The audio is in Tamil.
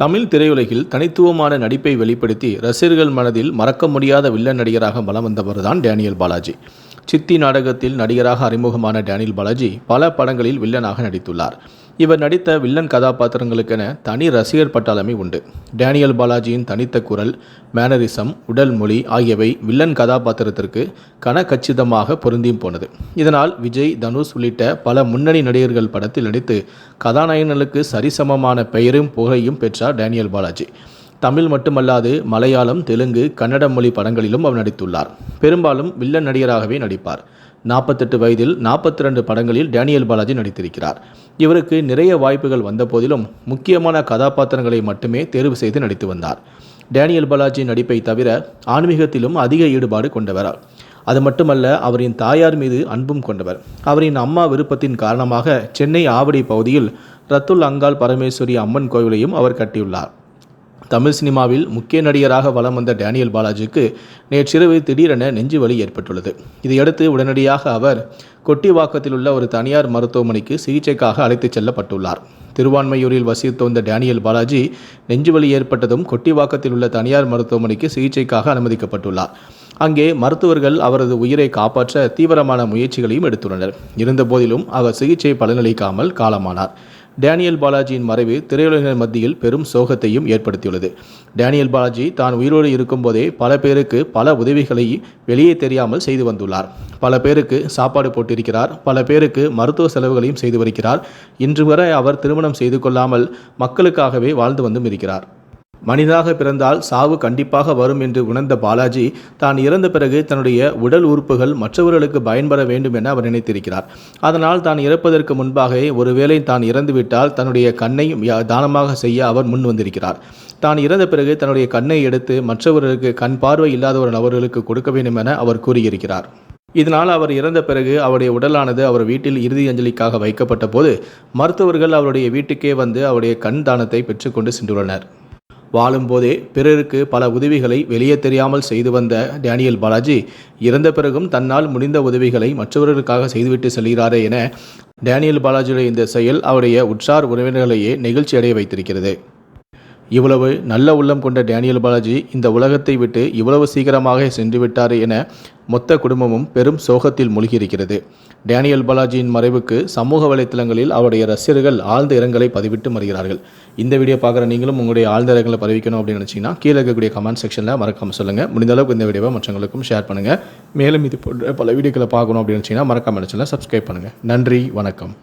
தமிழ் திரையுலகில் தனித்துவமான நடிப்பை வெளிப்படுத்தி ரசிகர்கள் மனதில் மறக்க முடியாத வில்லன் நடிகராக வலம் வந்தவர் தான் டேனியல் பாலாஜி. சித்தி நாடகத்தில் நடிகராக அறிமுகமான டேனியல் பாலாஜி பல படங்களில் வில்லனாக நடித்துள்ளார். இவர் நடித்த வில்லன் கதாபாத்திரங்களுக்கென தனி ரசிகர் பட்டாளமே உண்டு. டேனியல் பாலாஜியின் தனித்த குரல் மேனரிசம் உடல் மொழி ஆகியவை வில்லன் கதாபாத்திரத்திற்கு கனகச்சிதமாக பொருந்தியும் போனது. இதனால் விஜய் தனுஷ் உள்ளிட்ட பல முன்னணி நடிகர்கள் படத்தில் நடித்து கதாநாயகனுக்கு சரிசமமான பெயரும் புகழையும் பெற்றார் டேனியல் பாலாஜி. தமிழ் மட்டுமல்லாது மலையாளம் தெலுங்கு கன்னட மொழி படங்களிலும் அவர் நடித்துள்ளார். பெரும்பாலும் வில்லன் நடிகராகவே நடிப்பார். நாற்பத்தெட்டு வயதில் நாற்பத்தி ரெண்டு படங்களில் டேனியல் பாலாஜி நடித்திருக்கிறார். இவருக்கு நிறைய வாய்ப்புகள் வந்தபோதிலும் முக்கியமான கதாபாத்திரங்களை மட்டுமே தேர்வு செய்து நடித்து வந்தார். டேனியல் பாலாஜி நடிப்பை தவிர ஆன்மீகத்திலும் அதிக ஈடுபாடு கொண்டவர். அது மட்டுமல்ல அவரின் தாயார் மீது அன்பும் கொண்டவர். அவரின் அம்மா விருப்பத்தின் காரணமாக சென்னை ஆவடி பகுதியில் ரத்துல் அங்காள் பரமேஸ்வரி அம்மன் கோவிலையும் அவர் கட்டியுள்ளார். தமிழ் சினிமாவில் முக்கிய நடிகராக வலம் வந்த டேனியல் பாலாஜிக்கு நேற்றிரவு திடீரென நெஞ்சு வலி ஏற்பட்டுள்ளது. இதையடுத்து உடனடியாக அவர் கொட்டிவாக்கத்தில் உள்ள ஒரு தனியார் மருத்துவமனைக்கு சிகிச்சைக்காக அழைத்துச் செல்லப்பட்டுள்ளார். திருவான்மையூரில் வசித்து வந்த டேனியல் பாலாஜி நெஞ்சுவலி ஏற்பட்டதும் கொட்டிவாக்கத்தில் உள்ள தனியார் மருத்துவமனைக்கு சிகிச்சைக்காக அனுமதிக்கப்பட்டுள்ளார். அங்கே மருத்துவர்கள் அவரது உயிரை காப்பாற்ற தீவிரமான முயற்சிகளையும் எடுத்துள்ளனர். இருந்தபோதிலும் அவர் சிகிச்சை பலனளிக்காமல் காலமானார். டேனியல் பாலாஜியின் மறைவு திரையுலகினர் மத்தியில் பெரும் சோகத்தையும் ஏற்படுத்தியுள்ளது. டேனியல் பாலாஜி தான் உயிரோடு இருக்கும்போதே பல பேருக்கு பல உதவிகளை வெளியே தெரியாமல் செய்து வந்துள்ளார். பல பேருக்கு சாப்பாடு போட்டிருக்கிறார். பல பேருக்கு மருத்துவ செலவுகளையும் செய்து வருகிறார். இன்று வரை அவர் திருமணம் செய்து கொள்ளாமல் மக்களுக்காகவே வாழ்ந்து வந்தும் இருக்கிறார். மனிதாக பிறந்தால் சாவு கண்டிப்பாக வரும் என்று உணர்ந்த பாலாஜி தான் இறந்த பிறகு தன்னுடைய உடல் உறுப்புகள் மற்றவர்களுக்கு பயன்பட வேண்டும் என அவர் நினைத்திருக்கிறார். அதனால் தான் இறப்பதற்கு முன்பாகவே ஒருவேளை தான் இறந்துவிட்டால் தன்னுடைய கண்ணை தானமாக செய்ய அவர் முன் வந்திருக்கிறார். தான் இறந்த பிறகு தன்னுடைய கண்ணை எடுத்து மற்றவர்களுக்கு கண் பார்வை இல்லாத ஒரு நபர்களுக்கு கொடுக்க வேண்டும் என அவர் கூறியிருக்கிறார். இதனால் அவர் இறந்த பிறகு அவருடைய உடலானது அவர் வீட்டில் இறுதி அஞ்சலிக்காக வைக்கப்பட்ட போது மருத்துவர்கள் அவருடைய வீட்டுக்கே வந்து அவருடைய கண் தானத்தை பெற்றுக்கொண்டு சென்றுள்ளனர். வாழும்போதே பிறருக்கு பல உதவிகளை வெளியே தெரியாமல் செய்து வந்த டேனியல் பாலாஜி இறந்த பிறகும் தன்னால் முடிந்த உதவிகளை மற்றவர்களுக்காக செய்துவிட்டு செல்கிறாரே என டேனியல் பாலாஜியுடைய இந்த செயல் அவருடைய உற்றார் உறவினர்களையே நெகிழ்ச்சி அடைய வைத்திருக்கிறது. இவ்வளவு நல்ல உள்ளம் கொண்ட டேனியல் பாலாஜி இந்த உலகத்தை விட்டு இவ்வளவு சீக்கிரமாக சென்றுவிட்டார் என மொத்த குடும்பமும் பெரும் சோகத்தில் மூழ்கியிருக்கிறது. டேனியல் பாலாஜியின் மறைவுக்கு சமூக வலைத்தளங்களில் அவருடைய ரசிகர்கள் ஆழ்ந்த இரங்கலை பதிவிட்டு வருகிறார்கள் இந்த வீடியோ பார்க்குற நீங்களும் உங்களுடைய ஆழ்ந்த இரங்கலை பதிவிக்கணும் அப்படின்னு நினச்சிங்கன்னா கீழே இருக்கக்கூடிய கமெண்ட் செக்ஷனில் மறக்காமல் சொல்லுங்கள் முடிந்த அளவுக்கு இந்த வீடியோவை மற்றவங்களுக்கும் ஷேர் பண்ணுங்கள் மேலும் இது போன்ற பல வீடியோக்களை பார்க்கணும் அப்படின்னு நினச்சிங்கன்னா மறக்காமல் நினச்சிங்கன்னா சப்ஸ்கிரைப் பண்ணுங்கள் நன்றி வணக்கம்.